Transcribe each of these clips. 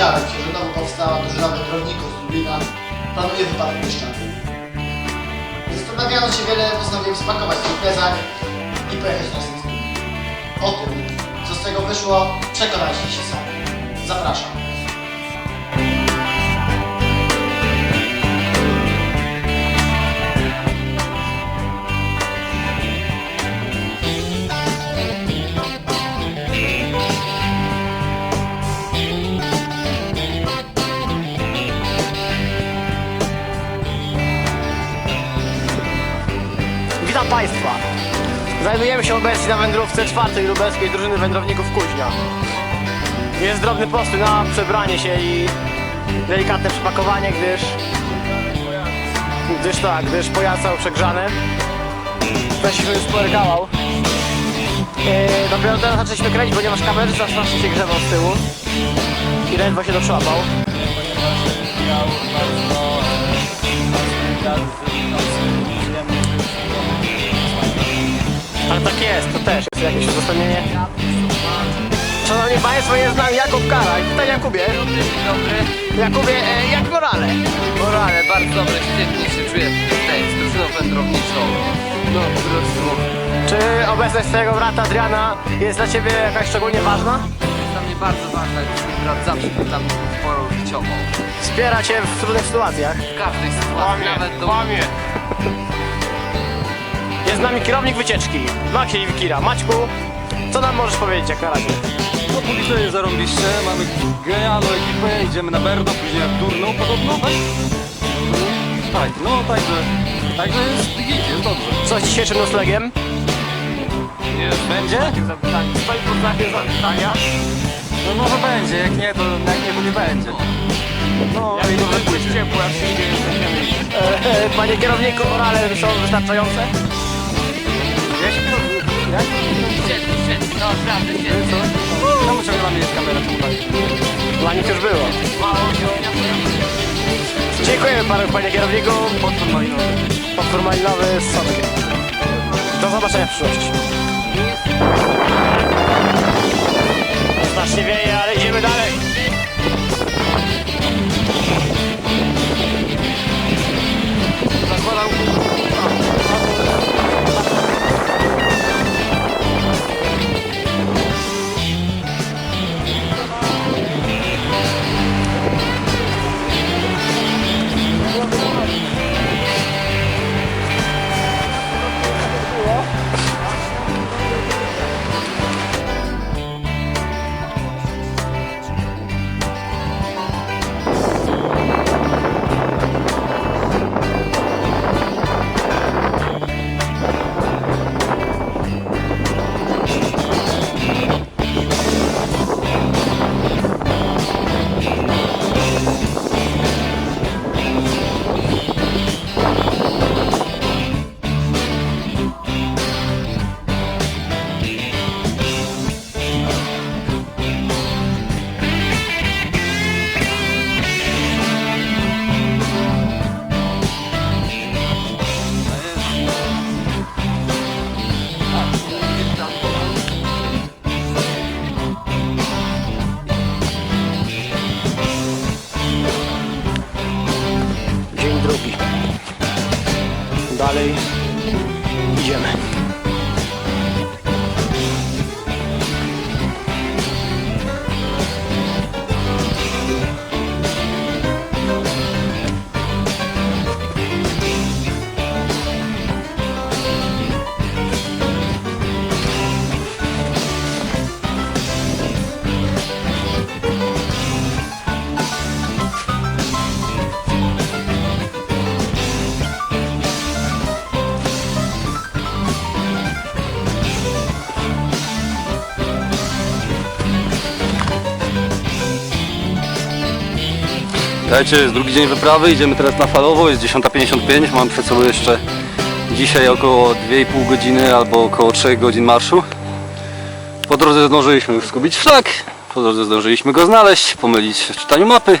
że nowo powstała drużyna wędrowników z Lublina planuje wypadek Bieszczady. Zastanawiano się wiele, postanowiłem spakować swój plecak i pojechać na nimi. O tym, co z tego wyszło, przekonajcie się sami. Zapraszam. Znajdujemy się obecnie na wędrówce czwartej lubelskiej drużyny wędrowników Kuźnia. Jest drobny postój na przebranie się i delikatne przepakowanie, gdyż gdyż tak, gdyż pojazd cały przegrzany. Weszliśmy już spory kawał. Yy, dopiero teraz zaczęliśmy kręcić, ponieważ kamerzysta strasznie się grzebał z tyłu i ledwo się doszłapał. Ale tak jest, to też jest jakieś uzasadnienie. Szanowni Państwo, jest z nami Jakub Karaj. Witaj Jakubie. Dzień dobry. Jakubie, e, jak morale? Morale, bardzo dobre, świetnie się czuję tutaj z drużyną wędrowniczą. No, po prostu Czy obecność twojego brata Adriana jest dla Ciebie jakaś szczególnie ważna? jest dla mnie bardzo ważne, że mój brat zawsze był dla mnie porą życiową. Wspiera Cię w trudnych sytuacjach. W każdej sytuacji, nawet do... Jest z nami kierownik wycieczki, Maciej Wikira. Maćku, co nam możesz powiedzieć jak na razie? No póki co jest zarąbiście, mamy genialną ekipę, idziemy na Berdo, później w Durną podobno, tak? Tak, no także, także jest git, jest dobrze. Co z dzisiejszym noclegiem? Jest, będzie? Stoi pod znakiem zapytania. No może będzie, jak nie to, jak nie to nie będzie. No, i może pójdzie. ciepło, jak się idzie, Panie kierowniku, morale są wystarczające? Jak? Świetnie, świetnie, no naprawdę świetnie. Czemu ciągle na jest kamera? Dla nich już było. Dziękujemy panu, panie kierowniku. Potwór malinowy. Potwór malinowy z soczkiem. Do zobaczenia w przyszłości. Strasznie wieje, ale idziemy dalej. Zakładam... Dalej Dajcie, jest drugi dzień wyprawy, idziemy teraz na falowo, jest 10.55, mam przed sobą jeszcze dzisiaj około 2,5 godziny albo około 3 godzin marszu. Po drodze zdążyliśmy już zgubić szlak, po drodze zdążyliśmy go znaleźć, pomylić w czytaniu mapy.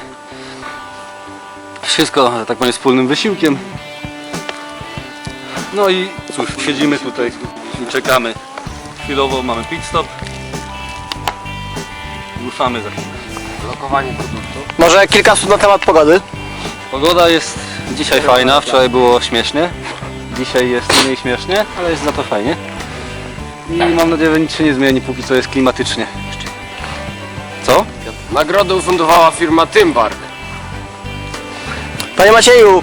Wszystko, tak powiem, wspólnym wysiłkiem. No i cóż, siedzimy tutaj i czekamy. Chwilowo mamy pit stop. Ruszamy za chwilę. Lokowanie produktu. Może kilka słów na temat pogody? Pogoda jest dzisiaj fajna, wczoraj było śmiesznie. Dzisiaj jest mniej śmiesznie, ale jest za to fajnie. I mam nadzieję, że nic się nie zmieni, póki co jest klimatycznie. Co? Nagrodę ufundowała firma Tymbark. Panie Macieju,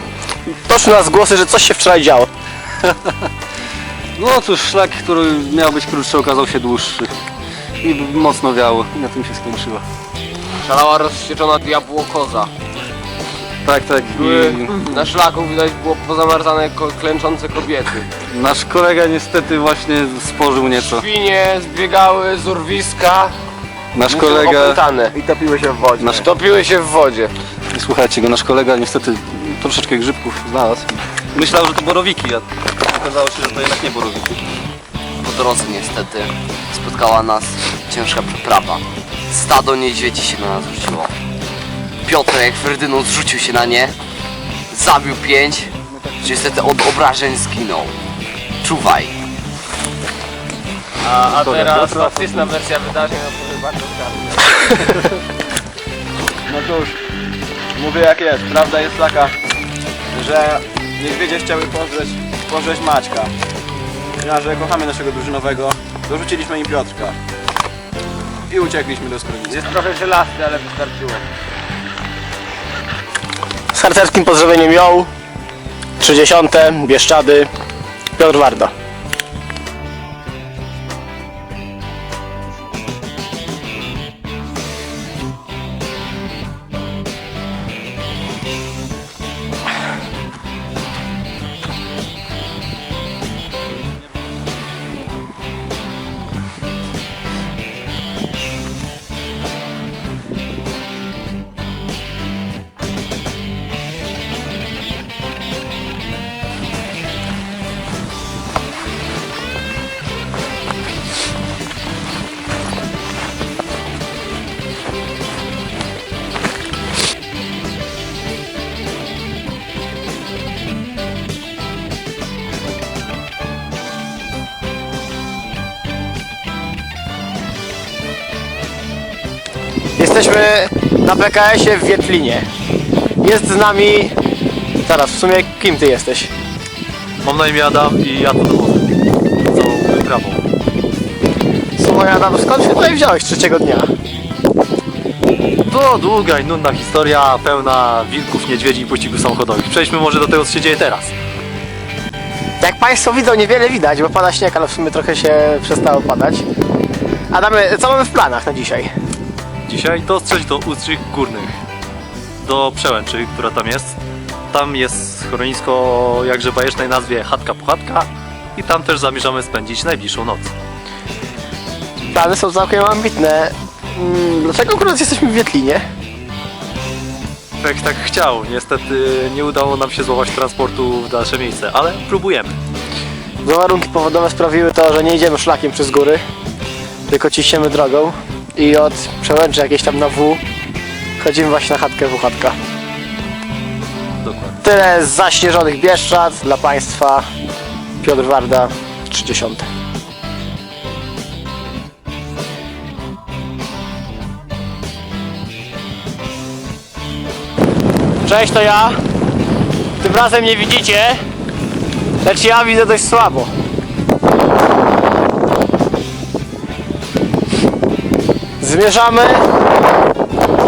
toczą nas głosy, że coś się wczoraj działo. No cóż, szlak, który miał być krótszy, okazał się dłuższy. I mocno wiało i na tym się skończyło. Szalała rozścieczona diabłokoza. Tak, tak. Były, I na szlaku widać było pozamarzane ko- klęczące kobiety. nasz kolega niestety właśnie spożył nieco. Świnie zbiegały z urwiska. Nasz kolega... opętane. I topiły się w wodzie. Nasz Topiły się w wodzie. Słuchajcie go, nasz kolega niestety troszeczkę grzybków znalazł. Myślał, że to borowiki, a okazało się, że to jednak nie borowiki. Po drodze niestety spotkała nas ciężka przeprawa. Stado niedźwiedzi się na nas rzuciło. Piotrek Ferdynand zrzucił się na nie, zabił pięć, niestety od obrażeń zginął. Czuwaj. A, a teraz dobra. faktyczna wersja wydarzeń bardzo zgadza. No cóż, mówię jak jest. Prawda jest taka, że niedźwiedzie chciały pożreć, pożreć Maćka. Ja, że kochamy naszego drużynowego, dorzuciliśmy im Piotrka. I uciekliśmy do Skrowicy. Jest trochę żelazny, ale wystarczyło. Z harcerskim pozdrowieniem ją, 30. Bieszczady, Piotr Warda. Jesteśmy na PKS-ie w Wietlinie. Jest z nami... Zaraz, w sumie kim ty jesteś? Mam na imię Adam i ja to dowodzę. Całą wyprawą. Słuchaj Adam, skąd się tutaj wziąłeś trzeciego dnia? To długa i nudna historia, pełna wilków, niedźwiedzi i pościgów samochodowych. Przejdźmy może do tego, co się dzieje teraz. Jak Państwo widzą, niewiele widać, bo pada śnieg, ale w sumie trochę się przestało padać. Adamy, co mamy w planach na dzisiaj? Dzisiaj dostrzeć do Ustrych Górnych, do Przełęczy, która tam jest. Tam jest schronisko jakże bajecznej nazwie Chatka Puchatka i tam też zamierzamy spędzić najbliższą noc. Plany są całkiem ambitne. Mm, Dlaczego akurat jesteśmy w Wietlinie? Tak, tak chciał. Niestety nie udało nam się złapać transportu w dalsze miejsce, ale próbujemy. Złe warunki powodowe sprawiły to, że nie idziemy szlakiem przez góry, tylko ciśniemy drogą i od przełęczy jakieś tam na W chodzimy właśnie na chatkę Wuchatka. Dokładnie. Tyle z zaśnieżonych Bieszczad dla Państwa. Piotr Warda, 30. Cześć, to ja. Tym razem nie widzicie, lecz ja widzę dość słabo. Zmierzamy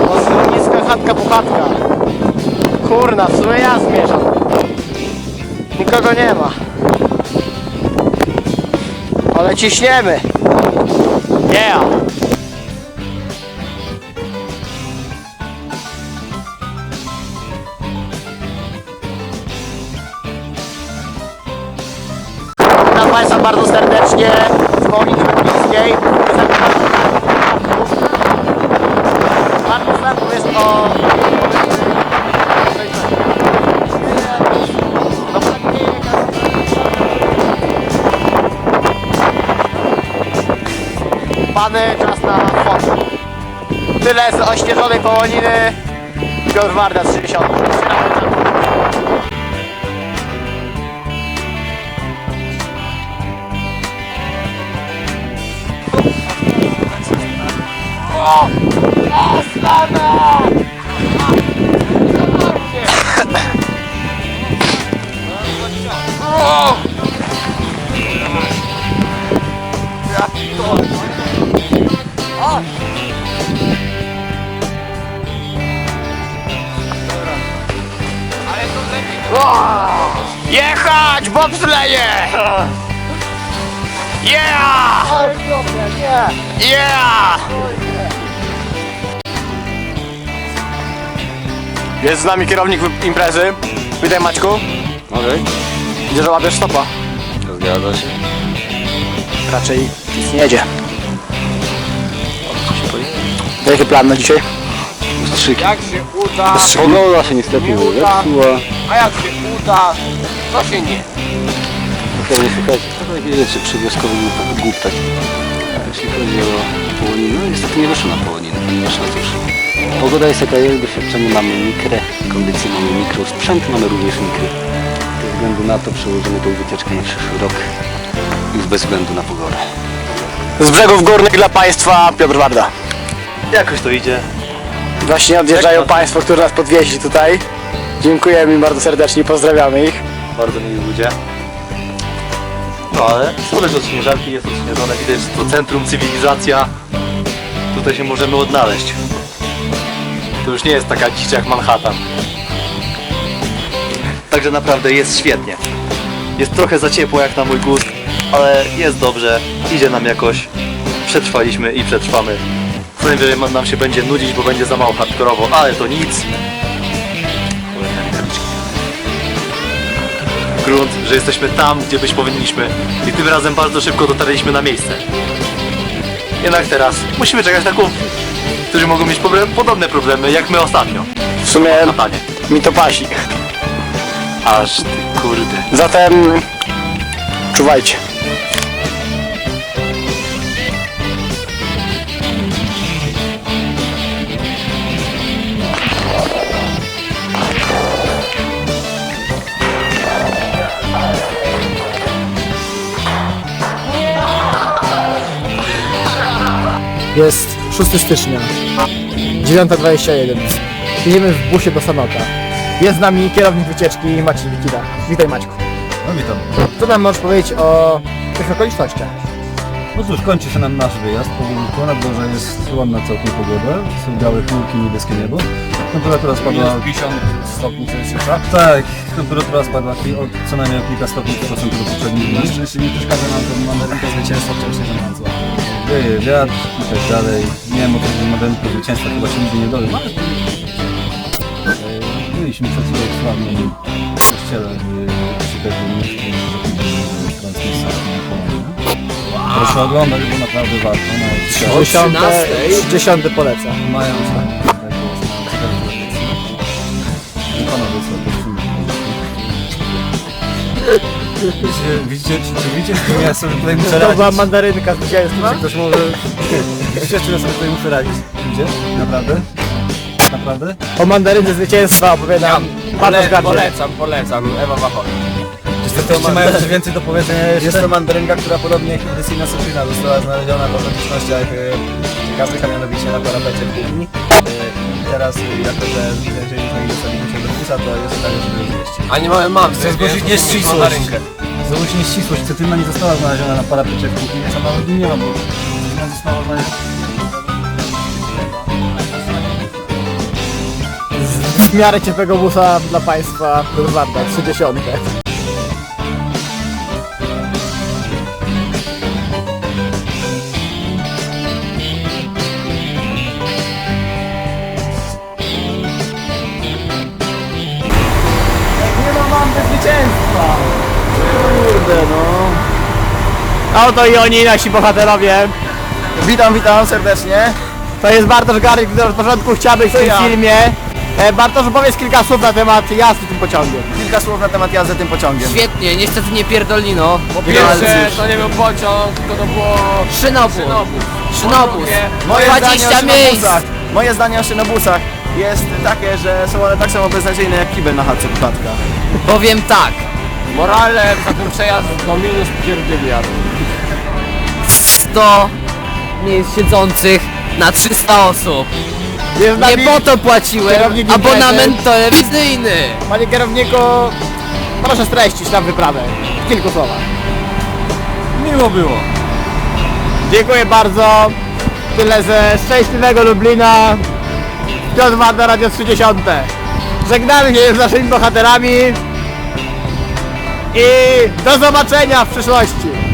do schroniska chatka puchatka. Kurna, w sumie ja zmierzam. Nikogo nie ma. Ale ciśniemy. Yeah. Witam Państwa bardzo serdecznie z Woli Świetlickiej. Pany, czas na foto. Tyle z ośnieżonej połoniny. Piotr Warda, 30. O! Jechać, bobsleje! Yeah! Yeah! Jest z nami kierownik imprezy. Witaj Maćku. Okej, Widzę, że łapiesz stopa. zgadza się. Raczej nic nie jedzie. Jaki plan na dzisiaj? Strzyk. Jak się uda, Pogoda się niestety zepsuła. A jak się uda, to się nie. Okej, słuchajcie, to takie wiecie, przywioskowy głup- głuptek. A Jeśli chodzi o połoniny, no niestety nie wyszło na połoniny, ponieważ no cóż, pogoda jest jaka jest, doświadczenie mamy mikre, kondycję mamy mikro, sprzęt mamy również mikry. Ze względu na to przełożymy tą wycieczkę na przyszły rok, już bez względu na pogodę. Z brzegów górnych dla Państwa Piotr Warda. Jakoś to idzie. Właśnie odjeżdżają Państwo, którzy nas podwieźli tutaj. Dziękujemy bardzo serdecznie, pozdrawiamy ich. Bardzo mili ludzie. No ale są też odśnieżarki, jest odśnieżone, widać, że to centrum, cywilizacja. Tutaj się możemy odnaleźć. To już nie jest taka dzicz jak Manhattan. Także naprawdę jest świetnie. Jest trochę za ciepło jak na mój gust, ale jest dobrze, idzie nam jakoś. Przetrwaliśmy i przetrwamy. Co najwyżej nam się będzie nudzić, bo będzie za mało hardkorowo, ale to nic. Że jesteśmy tam, gdzie być powinniśmy i tym razem bardzo szybko dotarliśmy na miejsce. Jednak teraz musimy czekać na kumpli, którzy mogą mieć podobne problemy jak my ostatnio. W sumie Na planie. mi to pasi. Aż ty kurde. Zatem czuwajcie. Jest 6 stycznia, 9.21. Jedziemy w busie do Sanoka. Jest z nami kierownik wycieczki Maciej Wikida. Witaj Maćku. No witam. Co nam możesz powiedzieć o tych okolicznościach? No cóż, kończy się nam nasz wyjazd powolutku. Na dworze jest ładna całkiem pogoda. Są białe chmurki, niebieskie niebo. Temperatura spadła... 50 stopni Celsjusza. Tak, temperatura spadła ki- o co najmniej o kilka stopni w stosunku do poprzednich dni. Szczęście nie przeszkadza nam to mandarynka zwycięstwa wcześniej na zła. Wieje wiatr i tak dalej. Nie wiem o tym mandarynku zwycięstwa chyba się nigdy nie dowiem. ale- E, Byliśmy przed chwilą w sławnym kościele w Chicago transmisji. Proszę oglądać, bo naprawdę warto. 10, 10 polecam. Mają tak, panowie co. Widzicie, widzicie, czy, czy widzicie, z kim ja sobie tutaj muszę To była radzić? mandarynka zwycięstwa. Czy ktoś może... Widzicie, z czym ja sobie tutaj muszę radzić? Widzicie? Naprawdę? Naprawdę? O mandarynce zwycięstwa opowiadam Bartosz Gardziel. Polecam, polecam, Ewa Wachol. Jesteście mają coś więcej do powiedzenia jeszcze? Jest to mandarynka, która podobnie jak indycyjna soczyna została znaleziona w okolicznościach e, ciekawych, a mianowicie na parapecie w kuchni. E, I teraz, e, jako że jeżeli zostawimy się busa, to jest w stanie, żeby. A nie mamy mam, Chcę zgłosić nieścisłość. Zgłosić nieścisłość. Nie została znaleziona na parapecie w kuchni, więc ona nie ma, bo ona została znaleziona. W miarę ciepłego busa dla Państwa Warda, 30. Oto i oni, nasi bohaterowie. Witam, witam serdecznie. To jest Bartosz Garek, który od początku chciał być w tym ja. filmie. E, Bartosz, powiedz kilka słów na temat jazdy tym pociągiem. Kilka słów na temat jazdy tym pociągiem. Świetnie, niestety nie pierdolino. Po pierwsze, to nie był pociąg, tylko to było Szynobus. Szynobus. Moje zdanie 20 o miejsc. szynobusach. Moje zdanie o szynobusach jest takie, że są one tak samo beznadziejne jak kibel na chatce Puchatka. Powiem tak. Morale za ten przejazd do minus pierdyliard. 100 miejsc siedzących na 300 osób. Jest z Nie nami po to płaciłem Kierownik abonament telewizyjny. Panie kierowniku, proszę streścić nam wyprawę. W kilku słowach. Miło było. Dziękuję bardzo. Tyle ze szczęśliwego Lublina. Piotr Wanda, Radio 30. Żegnamy się z naszymi bohaterami. I do zobaczenia w przyszłości.